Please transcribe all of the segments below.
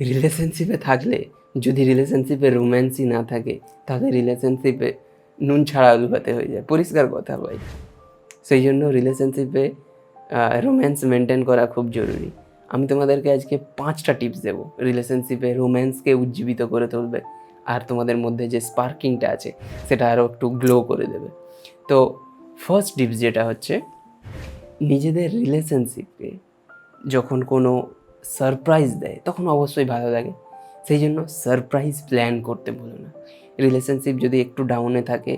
রিলেশনশিপে থাকলে, যদি রিলেশনশিপে রোম্যান্সই না থাকে, তাহলে রিলেশনশিপে নুন ছাড়া আলু ভাতে হয়ে যায়। পরিষ্কার কথা ভাই। সেই জন্য রিলেশনশিপে রোম্যান্স মেনটেন করা খুব জরুরি। আমি তোমাদেরকে আজকে পাঁচটা টিপস দেবো। রিলেশনশিপে রোম্যান্সকে উজ্জীবিত করে তুলবে, আর তোমাদের মধ্যে যে স্পার্কিংটা আছে, সেটা আরও একটু গ্লো করে দেবে। তো ফার্স্ট টিপস যেটা হচ্ছে, নিজেদের রিলেশনশিপে যখন কোনো সারপ্রাইজ দেয়, তখন অবশ্যই ভালো লাগে। সেই জন্য সারপ্রাইজ প্ল্যান করতে ভুলো না। রিলেশনশিপ যদি একটু ডাউনে থাকে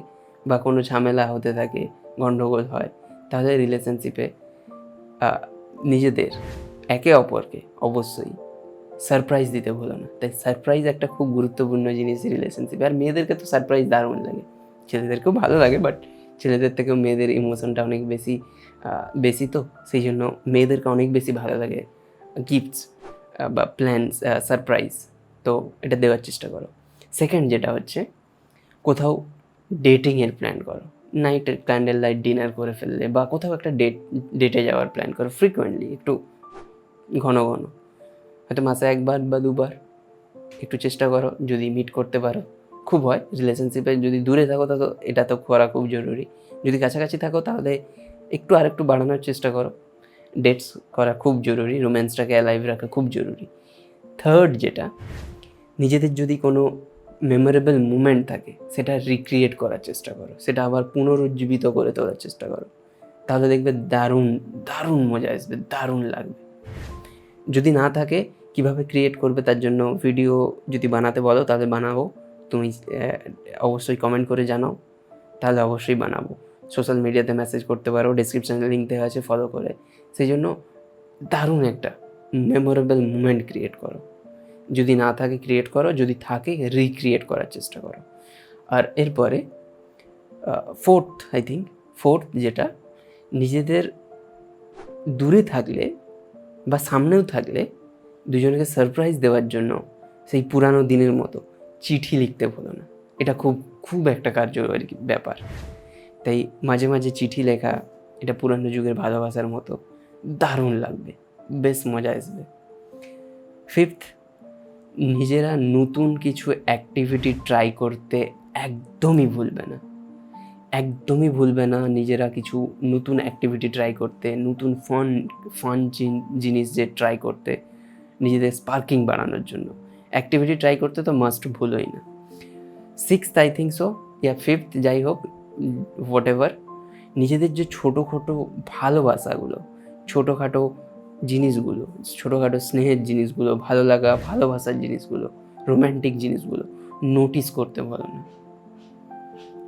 বা কোনো ঝামেলা হতে থাকে গণ্ডগোল হয়, তাহলে রিলেশনশিপে নিজেদের, একে অপরকে অবশ্যই সারপ্রাইজ দিতে ভুলো না। তাই সারপ্রাইজ একটা খুব গুরুত্বপূর্ণ জিনিস রিলেশনশিপে। আর মেয়েদেরকে তো সারপ্রাইজ দারুণ লাগে। ছেলেদেরকেও ভালো লাগে বাট ছেলেদের থেকেও মেয়েদের ইমোশনটা অনেক বেশি বেশি তো। সেই জন্য মেয়েদেরকে অনেক বেশি ভালো লাগে গিফটস বা প্ল্যানস সারপ্রাইজ তো এটা দেওয়ার চেষ্টা করো। সেকেন্ড যেটা হচ্ছে, কোথাও ডেটিংয়ের প্ল্যান করো। নাইটের ক্যান্ডেল লাইট ডিনার করে ফেললে বা কোথাও একটা ডেট ডেটে যাওয়ার প্ল্যান করো ফ্রিকোয়েন্টলি একটু ঘন ঘন। হয়তো মাসে একবার বা দুবার একটু চেষ্টা করো, যদি মিট করতে পারো। খুব হয় রিলেশনশিপে যদি দূরে থাকো তো এটা তো করা খুব জরুরি। যদি কাছাকাছি থাকো তাহলে একটু আর একটু বাড়ানোর চেষ্টা করো। ডেটস করা খুব জরুরি, রোম্যান্সটাকে অ্যালাইভ রাখা খুব জরুরি। থার্ড যেটা, নিজেদের যদি কোনো মেমোরেবল মুমেন্ট থাকে, সেটা রিক্রিয়েট করার চেষ্টা করো। সেটা আবার পুনরুজ্জীবিত করে তোলার চেষ্টা করো। তাহলে দেখবে দারুণ দারুণ মজা আসবে, দারুণ লাগবে। যদি না থাকে, কীভাবে ক্রিয়েট করবে তার জন্য ভিডিও যদি বানাতে বলো, তাহলে বানাবো। তুমি অবশ্যই কমেন্ট করে জানাও। তাহলে অবশ্যই বানাবো। সোশ্যাল মিডিয়াতে মেসেজ করতে পারো ডিসক্রিপশানে লিঙ্ক দেওয়া আছে ফলো করে। সেই জন্য দারুণ একটা মেমোরেবল মুমেন্ট ক্রিয়েট করো। যদি না থাকে ক্রিয়েট করো, যদি থাকে রিক্রিয়েট করার চেষ্টা করো। আর এরপরে ফোর্থ আই থিঙ্ক ফোর্থ যেটা, নিজেদের দূরে থাকলে বা সামনেও থাকলে দুজনকে সারপ্রাইজ দেওয়ার জন্য সেই পুরানো দিনের মতো চিঠি লিখতে ভুলো না। এটা খুব খুব একটা কার্যকরী ব্যাপার। তাই মাঝে মাঝে চিঠি লেখা, এটা পুরানো যুগের ভালোবাসার মতো দারুণ লাগবে, বেশ মজা আসবে। ফিফথ নিজেরা নতুন কিছু অ্যাক্টিভিটি ট্রাই করতে একদমই ভুলবে না। একদমই ভুলবে না নিজেরা কিছু নতুন অ্যাক্টিভিটি ট্রাই করতে, নতুন ফান ফান জিনিস যে ট্রাই করতে, নিজেদের স্পার্কিং বাড়ানোর জন্য। অ্যাক্টিভিটি ট্রাই করতে তো মাস্ট ভুলোই না। Sixth I think so yeah fifth যাই হোক হোয়াট এভার নিজেদের যে ছোটো ছোটোখাটো ভালোবাসাগুলো ছোটোখাটো জিনিসগুলো ছোটোখাটো স্নেহের জিনিসগুলো, ভালো লাগা, ভালোবাসার জিনিসগুলো রোম্যান্টিক জিনিসগুলো নোটিস করতে বলো না।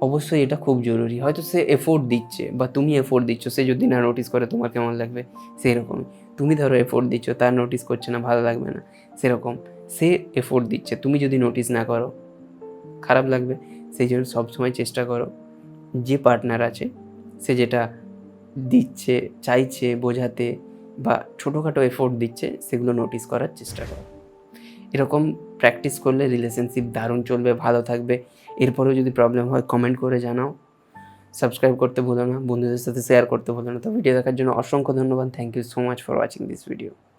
অবশ্যই এটা খুব জরুরি। হয়তো সে এফোর্ট দিচ্ছে বা তুমি এফোর্ট দিচ্ছ, সে যদি না নোটিস করে তোমার কেমন লাগবে, সেরকমই। তুমি ধরো এফোর্ট দিচ্ছ, তার নোটিস করছে না, ভালো লাগবে না, সেরকম। সে এফোর্ট দিচ্ছে, তুমি যদি নোটিস না করো, খারাপ লাগবে, সেই জন্য সবসময় চেষ্টা করো। যে পার্টনার আছে, সে যেটা দিচ্ছে, চাইছে, বোঝাতে বা ছোটোখাটো এফোর্ট দিচ্ছে, সেগুলো নোটিস করার চেষ্টা করো। এরকম প্র্যাকটিস করলে রিলেশনশিপ দারুণ চলবে, ভালো থাকবে। এরপরেও যদি প্রবলেম হয় কমেন্ট করে জানাও। সাবস্ক্রাইব করতে ভুলো না, বন্ধুদের সাথে শেয়ার করতে ভুলো না। তো ভিডিও দেখার জন্য অসংখ্য ধন্যবাদ। Thank you so much for watching this video